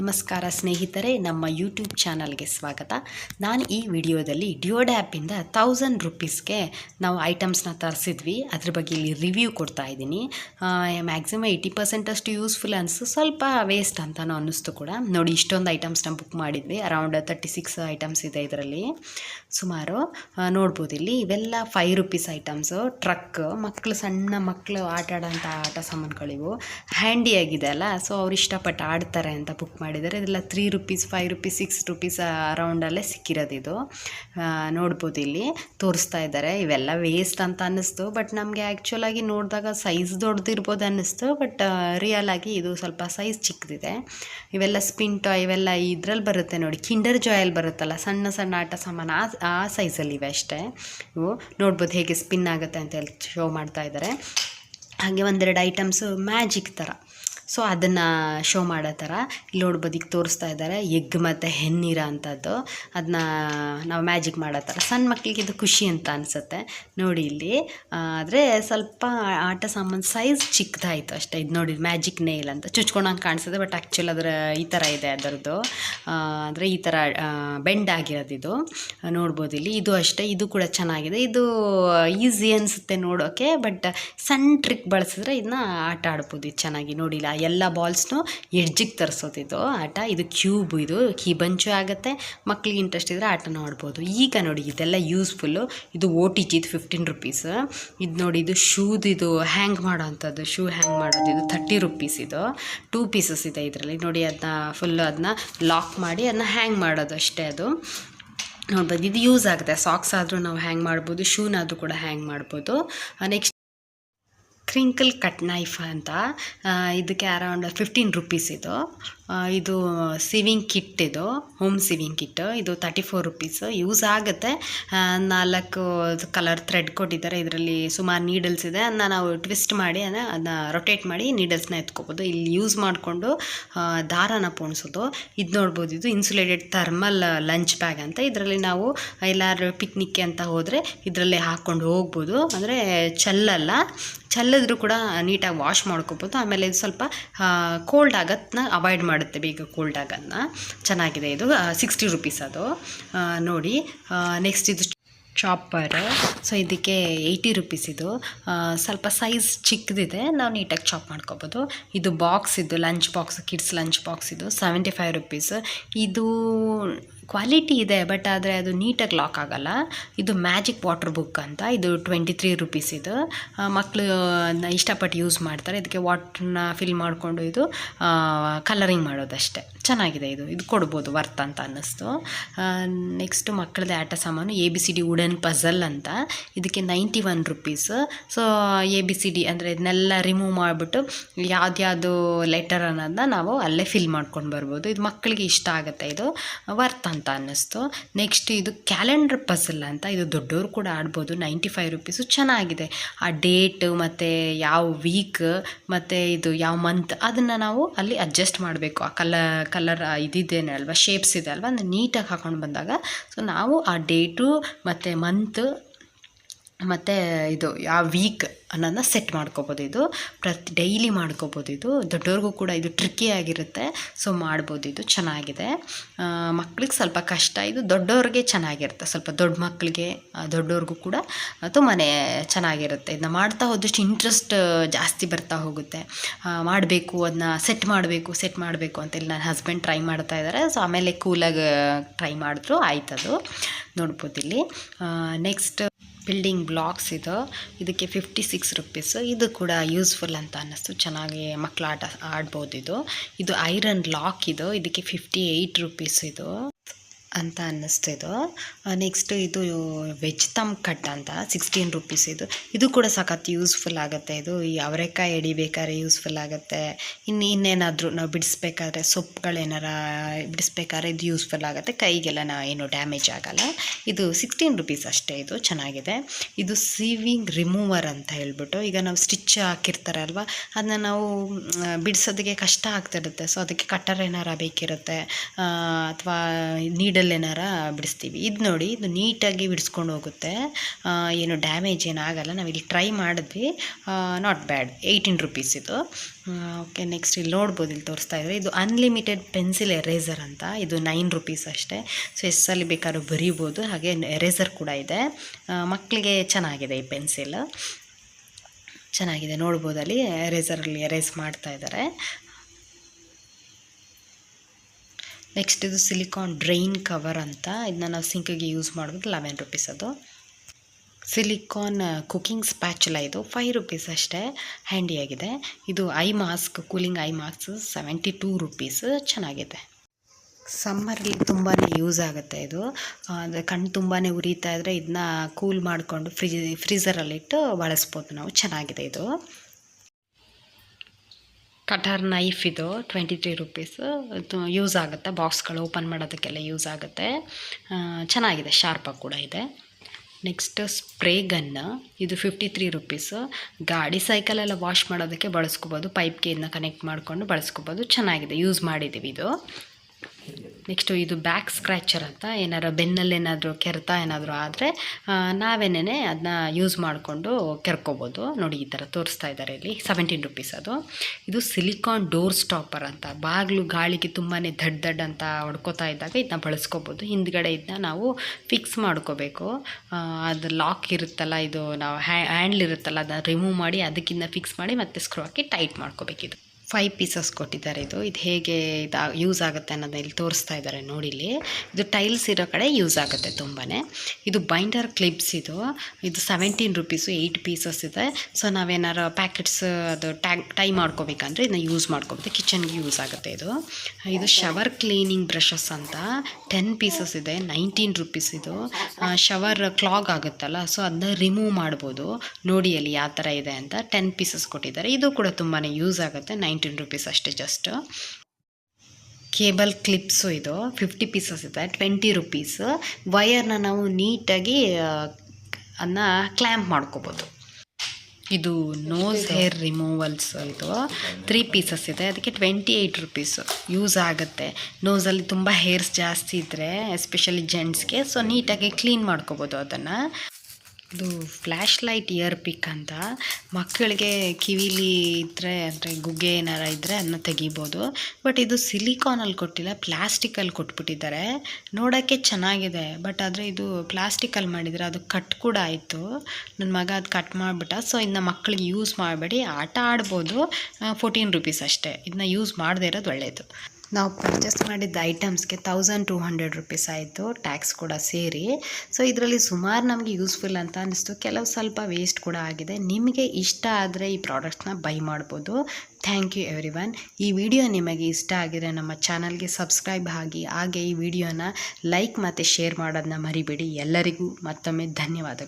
ನಮಸ್ಕಾರ ಸ್ನೇಹಿತರೆ, ನಮ್ಮ ಯೂಟ್ಯೂಬ್ ಚಾನಲ್ಗೆ ಸ್ವಾಗತ. ನಾನು ಈ ವಿಡಿಯೋದಲ್ಲಿ ಡಿಯೋಡ್ಯಾಪಿಂದ ತೌಸಂಡ್ ರುಪೀಸ್ಗೆ ನಾವು ಐಟಮ್ಸ್ನ ತರಿಸಿದ್ವಿ. ಅದ್ರ ಬಗ್ಗೆ ಇಲ್ಲಿ ರಿವ್ಯೂ ಕೊಡ್ತಾ ಇದ್ದೀನಿ. ಮ್ಯಾಕ್ಸಿಮಮ್ ಏಯ್ಟಿ ಪರ್ಸೆಂಟಷ್ಟು ಯೂಸ್ಫುಲ್ ಅನಿಸ್ತು ಸ್ವಲ್ಪ ವೇಸ್ಟ್ ಅಂತಲೂ ಅನ್ನಿಸ್ತು ಕೂಡ. ನೋಡಿ, ಇಷ್ಟೊಂದು ಐಟಮ್ಸ್ನ ಬುಕ್ ಮಾಡಿದ್ವಿ. ಅರೌಂಡ್ ತರ್ಟಿ ಸಿಕ್ಸ್ ಐಟಮ್ಸ್ ಇದೆ ಇದರಲ್ಲಿ. ಸುಮಾರು ನೋಡ್ಬೋದು ಇಲ್ಲಿ. ಇವೆಲ್ಲ ಫೈವ್ ರುಪೀಸ್ ಐಟಮ್ಸು ಟ್ರಕ್ ಮಕ್ಕಳು ಸಣ್ಣ ಮಕ್ಕಳು ಆಟ ಆಡೋಂಥ ಆಟ ಸಾಮಾನುಗಳಿವು. ಹ್ಯಾಂಡಿಯಾಗಿದೆ ಅಲ್ಲ. ಸೊ ಅವ್ರು ಇಷ್ಟಪಟ್ಟು ಆಡ್ತಾರೆ ಅಂತ ಬುಕ್ ಮಾಡಿದ್ದಾರೆ. ಇದೆಲ್ಲ three rupees five rupees six rupees ಅರೌಂಡಲ್ಲೇ ಸಿಕ್ಕಿರೋದು ಇದು. ನೋಡ್ಬೋದು ಇಲ್ಲಿ. ತೋರಿಸ್ತಾ ಇದ್ದಾರೆ. ಇವೆಲ್ಲ ವೇಸ್ಟ್ ಅಂತ ಅನ್ನಿಸ್ತು. ಬಟ್ ನಮಗೆ ಆ್ಯಕ್ಚುಲಾಗಿ ನೋಡಿದಾಗ ಸೈಜ್ ದೊಡ್ಡದಿರ್ಬೋದು ಅನ್ನಿಸ್ತು. ಬಟ್ ರಿಯಲ್ ಆಗಿ ಇದು ಸ್ವಲ್ಪ ಸೈಜ್ ಚಿಕ್ಕದಿದೆ. ಇವೆಲ್ಲ ಸ್ಪಿನ್ ಟಾಯ್ ಇವೆಲ್ಲ ಇದ್ರಲ್ಲಿ ಬರುತ್ತೆ ನೋಡಿ. ಕಿಂಡರ್ ಜಾಯಲ್ಲಿ ಬರುತ್ತಲ್ಲ, ಸಣ್ಣ ಸಣ್ಣ ಆಟ ಸಾಮಾನು ಆ ಆ ಸೈಜಲ್ಲಿ ಇವೆ ಅಷ್ಟೇ. ಇವು ನೋಡ್ಬೋದು ಹೇಗೆ ಸ್ಪಿನ್ ಆಗುತ್ತೆ ಅಂತ ಹೇಳಿ ಶೋ ಮಾಡ್ತಾ ಇದ್ದಾರೆ. ಹಾಗೆ ಒಂದೆರಡು ಐಟಮ್ಸು ಮ್ಯಾಜಿಕ್ ಥರ ಸೊ ಅದನ್ನು ಶೋ ಮಾಡೋ ಥರ ಇಲ್ಲಿ ಬದಿಗೆ ತೋರಿಸ್ತಾ ಇದ್ದಾರೆ ಎಗ್ ಮತ್ತು ಹೆಣ್ಣಿರೋ ಅಂಥದ್ದು ಅದನ್ನ ನಾವು ಮ್ಯಾಜಿಕ್ ಮಾಡೋ ಥರ. ಸಣ್ಣ ಮಕ್ಕಳಿಗೆ ಇದು ಖುಷಿ ಅಂತ ಅನಿಸುತ್ತೆ. ನೋಡಿ ಇಲ್ಲಿ. ಆದರೆ ಸ್ವಲ್ಪ ಆಟ ಸಾಮಾನು ಸೈಜ್ ಚಿಕ್ಕದಾಯಿತು ಅಷ್ಟೇ. ಇದು ನೋಡಿ ಮ್ಯಾಜಿಕ್ ನೇಲ್ ಅಂತ. ಚುಚ್ಕೊಂಡಂಗೆ ಕಾಣಿಸುತ್ತೆ ಬಟ್ ಆ್ಯಕ್ಚುಲ್ ಅದರ ಈ ಥರ ಇದೆ ಅದರದ್ದು. ಅಂದರೆ ಈ ಥರ ಬೆಂಡ್ ಆಗಿರೋದು ಇದು. ನೋಡ್ಬೋದು ಇಲ್ಲಿ. ಇದು ಅಷ್ಟೇ. ಇದು ಕೂಡ ಚೆನ್ನಾಗಿದೆ. ಇದು ಈಸಿ ಅನಿಸುತ್ತೆ ನೋಡೋಕ್ಕೆ ಬಟ್ ಸಣ್ಣ ಟ್ರಿಕ್ ಬಳಸಿದ್ರೆ ಇದನ್ನ ಆಟ ಆಡ್ಬೋದು ಇದು ಚೆನ್ನಾಗಿ. ನೋಡಿಲ್ಲ ಎಲ್ಲ ಬಾಲ್ಸ್ನು ಎಡ್ಜಿಗೆ ತರಿಸೋದಿದು ಆಟ. ಇದು ಕ್ಯೂಬ್ ಇದು. ಕೀ ಬಂಚು ಆಗುತ್ತೆ. ಮಕ್ಳಿಗೆ ಇಂಟ್ರೆಸ್ಟ್ ಇದ್ದರೆ ಆಟನ ಆಡ್ಬೋದು. ಈಗ ನೋಡಿ, ಇದೆಲ್ಲ ಯೂಸ್ಫುಲ್ಲು ಇದು ಓ ಟಿ ಜಿ ಇದು ಫಿಫ್ಟೀನ್ ರುಪೀಸ್ ಇದು ನೋಡಿ, ಇದು ಶೂದು ಇದು ಹ್ಯಾಂಗ್ ಮಾಡೋವಂಥದ್ದು ಶೂ ಹ್ಯಾಂಗ್ ಮಾಡೋದು ಇದು ಥರ್ಟಿ ರುಪೀಸ್ ಇದು. ಟೂ ಪೀಸಸ್ ಇದೆ ಇದರಲ್ಲಿ. ನೋಡಿ ಅದನ್ನ ಫುಲ್ಲು ಅದನ್ನ ಲಾಕ್ ಮಾಡಿ ಅದನ್ನ ಹ್ಯಾಂಗ್ ಮಾಡೋದು ಅಷ್ಟೇ ಅದು. ನೋಡ್ಬೋದು, ಇದು ಯೂಸ್ ಆಗುತ್ತೆ. ಸಾಕ್ಸ್ ಆದರೂ ನಾವು ಹ್ಯಾಂಗ್ ಮಾಡ್ಬೋದು ಶೂನಾದರೂ ಕೂಡ ಹ್ಯಾಂಗ್ ಮಾಡ್ಬೋದು. ನೆಕ್ಸ್ಟ್ ಕ್ರಿಂಕಲ್ ಕಟ್ ನೈಫ್ ಅಂತ. ಇದಕ್ಕೆ ಅರೌಂಡ್ ಫಿಫ್ಟೀನ್ ರುಪೀಸ್ ಇದು. ಇದು ಸಿವಿಂಗ್ ಕಿಟ್ ಇದು ಹೋಮ್ ಸಿವಿಂಗ್ ಕಿಟ್ ಇದು ತರ್ಟಿ ಫೋರ್ ರುಪೀಸ್ ಯೂಸ್ ಆಗುತ್ತೆ ನಾಲ್ಕು ಕಲರ್ ಥ್ರೆಡ್ ಕೊಟ್ಟಿದ್ದಾರೆ. ಇದರಲ್ಲಿ ಸುಮಾರು ನೀಡಲ್ಸ್ ಇದೆ. ಅದನ್ನ ನಾವು ಟ್ವಿಸ್ಟ್ ಮಾಡಿ ಅದನ್ನ ರೊಟೇಟ್ ಮಾಡಿ ನೀಡಲ್ಸ್ನ ಎತ್ಕೋಬೋದು. ಇಲ್ಲಿ ಯೂಸ್ ಮಾಡಿಕೊಂಡು ದಾರಾನ ಪೋಣಿಸೋದು. ಇದು ನೋಡ್ಬೋದು. ಇದು ಇನ್ಸುಲೇಟೆಡ್ ಥರ್ಮಲ್ ಲಂಚ್ ಬ್ಯಾಗ್ ಅಂತ. ಇದರಲ್ಲಿ ನಾವು ಎಲ್ಲರೂ ಪಿಕ್ನಿಕ್ಗೆ ಅಂತ ಹೋದರೆ ಇದರಲ್ಲಿ ಹಾಕ್ಕೊಂಡು ಹೋಗ್ಬೋದು. ಅಂದರೆ ಚೆಲ್ಲಲ್ಲ. ಚೆಲ್ಲಿದ್ರೂ ಕೂಡ ನೀಟಾಗಿ ವಾಶ್ ಮಾಡ್ಕೋಬೋದು. ಆಮೇಲೆ ಇದು ಸ್ವಲ್ಪ ಕೋಲ್ಡ್ ಆಗೋದನ್ನ ಅವಾಯ್ಡ್ ಮಾಡುತ್ತೆ ಬೇಗ ಕೋಲ್ಡ್ ಆಗೋದನ್ನ ಚೆನ್ನಾಗಿದೆ ಇದು ಸಿಕ್ಸ್ಟಿ ರುಪೀಸ್ ಅದು. ನೋಡಿ ನೆಕ್ಸ್ಟ್ ಇದು ಚಾಪರ್ ಸೊ ಇದಕ್ಕೆ ಏಯ್ಟಿ ರುಪೀಸ್ ಇದು. ಸ್ವಲ್ಪ ಸೈಜ್ ಚಿಕ್ಕದಿದೆ, ನಾವು ನೀಟಾಗಿ ಚಾಪ್ ಮಾಡ್ಕೋಬೋದು. ಇದು ಬಾಕ್ಸ್ ಇದು lunch box kids lunch box ಇದು ಸೆವೆಂಟಿ ಫೈವ್ ರುಪೀಸ್ ಇದು ಕ್ವಾಲಿಟಿ ಇದೆ ಬಟ್ ಆದರೆ ಅದು ನೀಟಾಗಿ ಲಾಕ್ ಆಗಲ್ಲ. ಇದು ಮ್ಯಾಜಿಕ್ ವಾಟರ್ ಬುಕ್ ಅಂತ, ಇದು ಟ್ವೆಂಟಿ ತ್ರೀ ರುಪೀಸ್ ಇದು. ಮಕ್ಕಳು ಇಷ್ಟಪಟ್ಟು ಯೂಸ್ ಮಾಡ್ತಾರೆ. ಇದಕ್ಕೆ ವಾಟ್ರನ್ನ ಫಿಲ್ ಮಾಡಿಕೊಂಡು ಇದು ಕಲರಿಂಗ್ ಮಾಡೋದಷ್ಟೇ. ಚೆನ್ನಾಗಿದೆ ಇದು. ಇದು ಕೊಡ್ಬೋದು, ವರ್ತ್ ಅಂತ ಅನ್ನಿಸ್ತು. ನೆಕ್ಸ್ಟು ಮಕ್ಕಳದೇ ಆಟ ಸಾಮಾನು A B C D wooden puzzle ಅಂತ. ಇದಕ್ಕೆ ninety one rupees so A B C D ಅಂದರೆ ಇದನ್ನೆಲ್ಲ ರಿಮೂವ್ ಮಾಡಿಬಿಟ್ಟು ಯಾವ್ದು ಲೆಟರ್ ಅನ್ನೋದನ್ನ ನಾವು ಅಲ್ಲೇ ಫಿಲ್ ಮಾಡ್ಕೊಂಡು ಬರ್ಬೋದು. ಇದು ಮಕ್ಕಳಿಗೆ ಇಷ್ಟ ಆಗುತ್ತೆ ಇದು. ವರ್ತ್ ಅಂತ ಅನ್ನಿಸ್ತು. ನೆಕ್ಸ್ಟ್ ಇದು ಕ್ಯಾಲೆಂಡರ್ ಪಸಲ್ ಅಂತ, ಇದು ದೊಡ್ಡವರು ಕೂಡ ಆಡ್ಬೋದು. ನೈಂಟಿ ಫೈವ್ ರುಪೀಸು ಚೆನ್ನಾಗಿದೆ. ಆ ಡೇಟ್ ಮತ್ತು ಯಾವ ವೀಕ್ ಮತ್ತು ಇದು ಯಾವ ಮಂತ್ ಅದನ್ನು ನಾವು ಅಲ್ಲಿ ಅಡ್ಜಸ್ಟ್ ಮಾಡಬೇಕು. ಆ ಕಲ ಕಲರ್ ಇದಿದ್ದೇನೆ ಅಲ್ವಾ ಶೇಪ್ಸ್ ಇದೆ ಅಲ್ವಾ, ಅದನ್ನು ನೀಟಾಗಿ ಹಾಕೊಂಡು ಬಂದಾಗ. ಸೊ ನಾವು ಆ ಡೇಟು ಮತ್ತು ಮಂತ್ ಮತ್ತು ಇದು ಯಾವ ವೀಕ್ ಅನ್ನೋದನ್ನ ಸೆಟ್ ಮಾಡ್ಕೋಬೋದು ಇದು. ಪ್ರತಿ ಡೈಲಿ ಮಾಡ್ಕೋಬೋದು ಇದು. ದೊಡ್ಡವ್ರಿಗೂ ಕೂಡ ಇದು ಟ್ರಿಕ್ಕಿ ಆಗಿರುತ್ತೆ. ಸೊ ಮಾಡ್ಬೋದು ಇದು. ಚೆನ್ನಾಗಿದೆ. ಮಕ್ಳಿಗೆ ಸ್ವಲ್ಪ ಕಷ್ಟ. ಇದು ದೊಡ್ಡವ್ರಿಗೆ ಚೆನ್ನಾಗಿರುತ್ತೆ. ಸ್ವಲ್ಪ ದೊಡ್ಡ ಮಕ್ಕಳಿಗೆ ದೊಡ್ಡವ್ರಿಗೂ ಕೂಡ ತುಂಬಾ ಚೆನ್ನಾಗಿರುತ್ತೆ. ಇದನ್ನ ಮಾಡ್ತಾ ಹೋದಷ್ಟು ಇಂಟ್ರೆಸ್ಟ್ ಜಾಸ್ತಿ ಬರ್ತಾ ಹೋಗುತ್ತೆ. ಮಾಡಬೇಕು ಅದನ್ನ ಸೆಟ್ ಮಾಡಬೇಕು ಸೆಟ್ ಮಾಡಬೇಕು ಅಂತೇಳಿ ನನ್ನ ಹಸ್ಬೆಂಡ್ ಟ್ರೈ ಮಾಡ್ತಾ ಇದ್ದಾರೆ ಸೊ ಆಮೇಲೆ ಕೂಲಾಗಿ ಟ್ರೈ ಮಾಡಿದ್ರು. ಆಯ್ತದು. ನೋಡ್ಬೋದು ಇಲ್ಲಿ. ನೆಕ್ಸ್ಟ್ ಬಿಲ್ಡಿಂಗ್ ಬ್ಲಾಕ್ಸ್ ಇದು. ಇದಕ್ಕೆ ಫಿಫ್ಟಿ ಸಿಕ್ಸ್ ರುಪೀಸ್ ಇದು ಕೂಡ ಯೂಸ್ಫುಲ್ ಅಂತ ಅನ್ನಿಸ್ತು. ಚೆನ್ನಾಗಿ ಮಕ್ಕಳು ಆಟ ಆಡ್ಬೋದು ಇದು. ಇದು ಐರನ್ ಲಾಕ್ ಇದು. ಇದಕ್ಕೆ ಫಿಫ್ಟಿ ಏಯ್ಟ್ ರುಪೀಸ್ ಇದು. ಅಂತ ಅನ್ನಿಸ್ತಿದ್ದು ನೆಕ್ಸ್ಟ್ ಇದು ವೆಜ್ ತಮ್ ಕಟ್ ಅಂತ ಸಿಕ್ಸ್ಟೀನ್ ರುಪೀಸ್ ಇದು. ಇದು ಕೂಡ ಸಖತ್ ಯೂಸ್ಫುಲ್ ಆಗುತ್ತೆ ಇದು. ಈ ಅವರೆಕಾಯಿ ಎಡಿಬೇಕಾದ್ರೆ ಯೂಸ್ಫುಲ್ ಆಗುತ್ತೆ. ಇನ್ನು, ಇನ್ನೇನಾದರೂ ನಾವು ಬಿಡಿಸ್ಬೇಕಾದ್ರೆ ಸೊಪ್ಪುಗಳೇನಾರ ಬಿಡಿಸ್ಬೇಕಾದ್ರೆ ಇದು ಯೂಸ್ಫುಲ್ ಆಗುತ್ತೆ. ಕೈಗೆಲ್ಲ ನಾ ಏನು ಡ್ಯಾಮೇಜ್ ಆಗಲ್ಲ. ಇದು ಸಿಕ್ಸ್ಟೀನ್ ರುಪೀಸ್ ಅಷ್ಟೇ ಇದು, ಚೆನ್ನಾಗಿದೆ. ಇದು ಸೀವಿಂಗ್ ರಿಮೂವರ್ ಅಂತ ಹೇಳ್ಬಿಟ್ಟು, ಈಗ ನಾವು ಸ್ಟಿಚ್ ಹಾಕಿರ್ತಾರೆ ಅಲ್ವಾ ಅದನ್ನ ನಾವು ಬಿಡಿಸೋದಕ್ಕೆ ಕಷ್ಟ ಆಗ್ತಿರುತ್ತೆ. ಸೊ ಅದಕ್ಕೆ ಕಟ್ಟರ್ ಏನಾರ ಬೇಕಿರುತ್ತೆ ಅಥವಾ ನೀಡಲ್ ನೀರಲ್ಲಿ ಏನಾರ ಬಿಡಿಸ್ತೀವಿ. ಇದು ನೋಡಿ, ಇದು ನೀಟಾಗಿ ಬಿಡಿಸ್ಕೊಂಡು ಹೋಗುತ್ತೆ. ಏನು ಡ್ಯಾಮೇಜ್ ಏನಾಗಲ್ಲ ನಾವಿಲ್ಲಿ ಟ್ರೈ ಮಾಡಿದ್ವಿ. ನಾಟ್ ಬ್ಯಾಡ್ ಏಯ್ಟೀನ್ ರುಪೀಸ್ ಇದು. ಓಕೆ ನೆಕ್ಸ್ಟ್ ಇಲ್ಲಿ ನೋಡ್ಬೋದು, ಇಲ್ಲಿ ತೋರಿಸ್ತಾ ಇದ್ದಾರೆ ಇದು ಅನ್ಲಿಮಿಟೆಡ್ ಪೆನ್ಸಿಲ್ ಎರೇಸರ್ ಅಂತ. ಇದು ನೈನ್ ರುಪೀಸ್ ಅಷ್ಟೇ. ಸೊ ಎಷ್ಟಲ್ಲಿ ಬೇಕಾದ್ರೂ ಬರೀಬೋದು. ಹಾಗೆ ಎರೇಸರ್ ಕೂಡ ಇದೆ. ಮಕ್ಕಳಿಗೆ ಚೆನ್ನಾಗಿದೆ ಈ ಪೆನ್ಸಿಲ್ ಚೆನ್ನಾಗಿದೆ. ನೋಡ್ಬೋದಲ್ಲಿ ಎರೇಸರಲ್ಲಿ ಎರೇಸ್ ಮಾಡ್ತಾ ಇದ್ದಾರೆ ನೆಕ್ಸ್ಟ್ ಇದು ಸಿಲಿಕಾನ್ ಡ್ರೈನ್ ಕವರ್ ಅಂತ. ಇದನ್ನ ನಾವು ಸಿಂಕಿಗೆ ಯೂಸ್ ಮಾಡ್ಬೋದು ಲೆವೆನ್ ರುಪೀಸ್ ಅದು. ಸಿಲಿಕಾನ್ ಕುಕಿಂಗ್ ಸ್ಪ್ಯಾಚುಲ ಇದು ಫೈವ್ ರುಪೀಸ್ ಅಷ್ಟೇ ಹ್ಯಾಂಡಿಯಾಗಿದೆ ಇದು eye mask cooling eye mask seventy two rupees ಚೆನ್ನಾಗಿದೆ ಸಮ್ಮರಲ್ಲಿ ತುಂಬಾ ಯೂಸ್ ಆಗುತ್ತೆ ಇದು. ಅಂದರೆ ಕಣ್ಣು ತುಂಬಾ ಉರಿತಾ ಇದ್ದರೆ ಇದನ್ನ ಕೂಲ್ ಮಾಡಿಕೊಂಡು ಫ್ರಿಜ್ ಫ್ರೀಝರಲ್ಲಿಟ್ಟು ಬಳಸ್ಬೋದು ನಾವು. ಚೆನ್ನಾಗಿದೆ ಇದು. ಕಟರ್ ನೈಫ್ ಇದು ಟ್ವೆಂಟಿ ತ್ರೀ ರುಪೀಸು ಯೂಸ್ ಆಗುತ್ತೆ. ಬಾಕ್ಸ್ಗಳು ಓಪನ್ ಮಾಡೋದಕ್ಕೆಲ್ಲ ಯೂಸ್ ಆಗುತ್ತೆ. ಚೆನ್ನಾಗಿದೆ. ಶಾರ್ಪಾಗಿ ಕೂಡ ಇದೆ. ನೆಕ್ಸ್ಟ್ ಸ್ಪ್ರೇ ಗನ್ ಇದು ಫಿಫ್ಟಿ ತ್ರೀ ರುಪೀಸು ಗಾಡಿ ಸೈಕಲೆಲ್ಲ ವಾಶ್ ಮಾಡೋದಕ್ಕೆ ಬಳಸ್ಕೋಬೋದು. ಪೈಪ್ಗೆ ಇದನ್ನ ಕನೆಕ್ಟ್ ಮಾಡಿಕೊಂಡು ಬಳಸ್ಕೋಬೋದು. ಚೆನ್ನಾಗಿದೆ. ಯೂಸ್ ಮಾಡಿದ್ದೀವಿ ಇದು. ನೆಕ್ಸ್ಟು ಇದು ಬ್ಯಾಕ್ ಸ್ಕ್ರ್ಯಾಚರ್ ಅಂತ. ಏನಾರು ಬೆನ್ನಲ್ಲಿ ಏನಾದರೂ ಕೆರೆತ ಏನಾದರೂ ಆದರೆ ನಾವೇನೇ ಅದನ್ನ ಯೂಸ್ ಮಾಡಿಕೊಂಡು ಕೆರ್ಕೋಬೋದು. ನೋಡಿ, ಈ ಥರ ತೋರಿಸ್ತಾ ಇದ್ದಾರೆ ಇಲ್ಲಿ. ಸೆವೆಂಟೀನ್ ರುಪೀಸ್ ಅದು. ಇದು ಸಿಲಿಕಾನ್ ಡೋರ್ ಸ್ಟಾಪರ್ ಅಂತ. ಬಾಗಿಲು ಗಾಳಿಗೆ ತುಂಬಾ ದಡ್ ದಡ್ ಅಂತ ಹೊಡ್ಕೋತಾ ಇದ್ದಾಗ ಇದನ್ನ ಬಳಸ್ಕೋಬೋದು. ಹಿಂದ್ಗಡೆ ಇದನ್ನ ನಾವು ಫಿಕ್ಸ್ ಮಾಡ್ಕೋಬೇಕು. ಅದು ಲಾಕ್ ಇರುತ್ತಲ್ಲ, ಇದು ನಾವು ಹ್ಯಾಂಡ್ಲ್ ಇರುತ್ತಲ್ಲ, ಅದನ್ನ ರಿಮೂವ್ ಮಾಡಿ ಅದಕ್ಕಿಂತ ಫಿಕ್ಸ್ ಮಾಡಿ ಮತ್ತೆ ಸ್ಕ್ರೂ ಹಾಕಿ ಟೈಟ್ ಮಾಡ್ಕೋಬೇಕಿದು. ಫೈವ್ ಪೀಸಸ್ ಕೊಟ್ಟಿದ್ದಾರೆ ಇದು. ಇದು ಹೇಗೆ ಇದು ಯೂಸ್ ಆಗುತ್ತೆ ಅನ್ನೋದನ್ನ ಇಲ್ಲಿ ತೋರಿಸ್ತಾ ಇದ್ದಾರೆ ನೋಡಿ ಇಲ್ಲಿ ಇದು ಟೈಲ್ಸ್ ಇರೋ ಕಡೆ ಯೂಸ್ ಆಗುತ್ತೆ ತುಂಬಾ ಇದು ಬೈಂಡರ್ ಕ್ಲಿಪ್ಸ್ ಇದು. ಇದು ಸೆವೆಂಟೀನ್ ರುಪೀಸು ಏಯ್ಟ್ ಪೀಸಸ್ ಇದೆ. ಸೊ ನಾವೇನಾರು ಪ್ಯಾಕೆಟ್ಸ್ ಅದು ಟ್ಯಾಗ್ ಟೈ ಮಾಡ್ಕೋಬೇಕಂದ್ರೆ ಇದನ್ನ ಯೂಸ್ ಮಾಡ್ಕೋಬೋದು. ಕಿಚನ್ಗೆ ಯೂಸ್ ಆಗುತ್ತೆ ಇದು. ಇದು ಶವರ್ ಕ್ಲೀನಿಂಗ್ ಬ್ರಷಸ್ ಅಂತ. ಟೆನ್ ಪೀಸಸ್ ಇದೆ ನೈನ್ಟೀನ್ ರುಪೀಸ್ ಇದು. ಶವರ್ ಕ್ಲಾಗ್ ಆಗುತ್ತಲ್ಲ ಸೊ ಅದನ್ನ ರಿಮೂವ್ ಮಾಡ್ಬೋದು. ನೋಡಿ ಅಲ್ಲಿ ಯಾವ ಥರ ಇದೆ ಅಂತ. ಟೆನ್ ಪೀಸಸ್ ಕೊಟ್ಟಿದ್ದಾರೆ. ಇದು ಕೂಡ ತುಂಬಾ ಯೂಸ್ ಆಗುತ್ತೆ ನೈನ್ಟೀನ್ ರುಪೀಸ್ ಅಷ್ಟೇ ಜಸ್ಟ್ ಕೇಬಲ್ ಕ್ಲಿಪ್ಸು ಇದು ಫಿಫ್ಟಿ ಪೀಸಸ್ ಇದೆ ಟ್ವೆಂಟಿ ರುಪೀಸ್ ವಯರ್ನ ನಾವು ನೀಟಾಗಿ ಅನ್ನು ಕ್ಲ್ಯಾಂಪ್ ಮಾಡ್ಕೋಬೋದು. ಇದು ನೋಸ್ ಹೇರ್ ರಿಮೂವಲ್ಸ್ ಇದು. ತ್ರೀ ಪೀಸಸ್ ಇದೆ ಅದಕ್ಕೆ ಟ್ವೆಂಟಿ ಏಯ್ಟ್ ರುಪೀಸು ಯೂಸ್ ಆಗುತ್ತೆ ನೋಸಲ್ಲಿ ತುಂಬ ಹೇರ್ಸ್ ಜಾಸ್ತಿ ಇದ್ದರೆ ಎಸ್ಪೆಷಲಿ ಜೆಂಟ್ಸ್ಗೆ ಸೊ ನೀಟಾಗಿ ಕ್ಲೀನ್ ಮಾಡ್ಕೋಬೋದು ಅದನ್ನು. ಇದು ಫ್ಲ್ಯಾಶ್ ಲೈಟ್ ಇಯರ್ ಪಿಕ್ ಅಂತ. ಮಕ್ಕಳಿಗೆ ಕಿವಿಲಿ ಇದ್ದರೆ ಅಂದರೆ ಗುಗ್ಗೆ ಏನಾರ ಇದ್ದರೆ ಅದನ್ನ ತೆಗಿಬೋದು. ಬಟ್ ಇದು ಸಿಲಿಕಾನಲ್ಲಿ ಕೊಟ್ಟಿಲ್ಲ ಪ್ಲಾಸ್ಟಿಕಲ್ಲಿ ಕೊಟ್ಬಿಟ್ಟಿದ್ದಾರೆ. ನೋಡೋಕ್ಕೆ ಚೆನ್ನಾಗಿದೆ, ಬಟ್ ಆದರೆ ಇದು ಪ್ಲಾಸ್ಟಿಕಲ್ಲಿ ಮಾಡಿದರೆ ಅದು ಕಟ್ ಕೂಡ ಆಯಿತು. ನನ್ನ ಮಗ ಅದು ಕಟ್ ಮಾಡಿಬಿಟ್ಟ, ಸೊ ಇದನ್ನ ಮಕ್ಕಳಿಗೆ ಯೂಸ್ ಮಾಡಬೇಡಿ. ಆಟ ಆಡ್ಬೋದು. ಫೋರ್ಟೀನ್ ರುಪೀಸ್ ಅಷ್ಟೇ. ಇದನ್ನ ಯೂಸ್ ಮಾಡದೇ ಇರೋದು ಒಳ್ಳೆಯದು ನಾವು ಪರ್ಚೇಸ್ ಮಾಡಿದ್ದ ಐಟಮ್ಸ್ಗೆ ತೌಸಂಡ್ ಟೂ ಹಂಡ್ರೆಡ್ ರುಪೀಸ್ ಆಯಿತು ಟ್ಯಾಕ್ಸ್ ಕೂಡ ಸೇರಿ. ಸೊ ಇದರಲ್ಲಿ ಸುಮಾರು ನಮಗೆ ಯೂಸ್ಫುಲ್ ಅಂತ ಅನ್ನಿಸ್ತು ಕೆಲವು ಸ್ವಲ್ಪ ವೇಸ್ಟ್ ಕೂಡ ಆಗಿದೆ. ನಿಮಗೆ ಇಷ್ಟ ಆದರೆ ಈ ಪ್ರಾಡಕ್ಟ್ಸ್ನ ಬೈ ಮಾಡ್ಬೋದು. ಥ್ಯಾಂಕ್ ಯು ಎವ್ರಿ ಒನ್ ಈ ವಿಡಿಯೋ ನಿಮಗೆ ಇಷ್ಟ ಆಗಿದ್ರೆ ನಮ್ಮ ಚಾನಲ್ಗೆ ಸಬ್ಸ್ಕ್ರೈಬ್ ಆಗಿ, ಹಾಗೆ ಈ ವಿಡಿಯೋನ ಲೈಕ್ ಮತ್ತು ಶೇರ್ ಮಾಡೋದನ್ನ ಮರಿಬೇಡಿ. ಎಲ್ಲರಿಗೂ ಮತ್ತೊಮ್ಮೆ ಧನ್ಯವಾದಗಳು.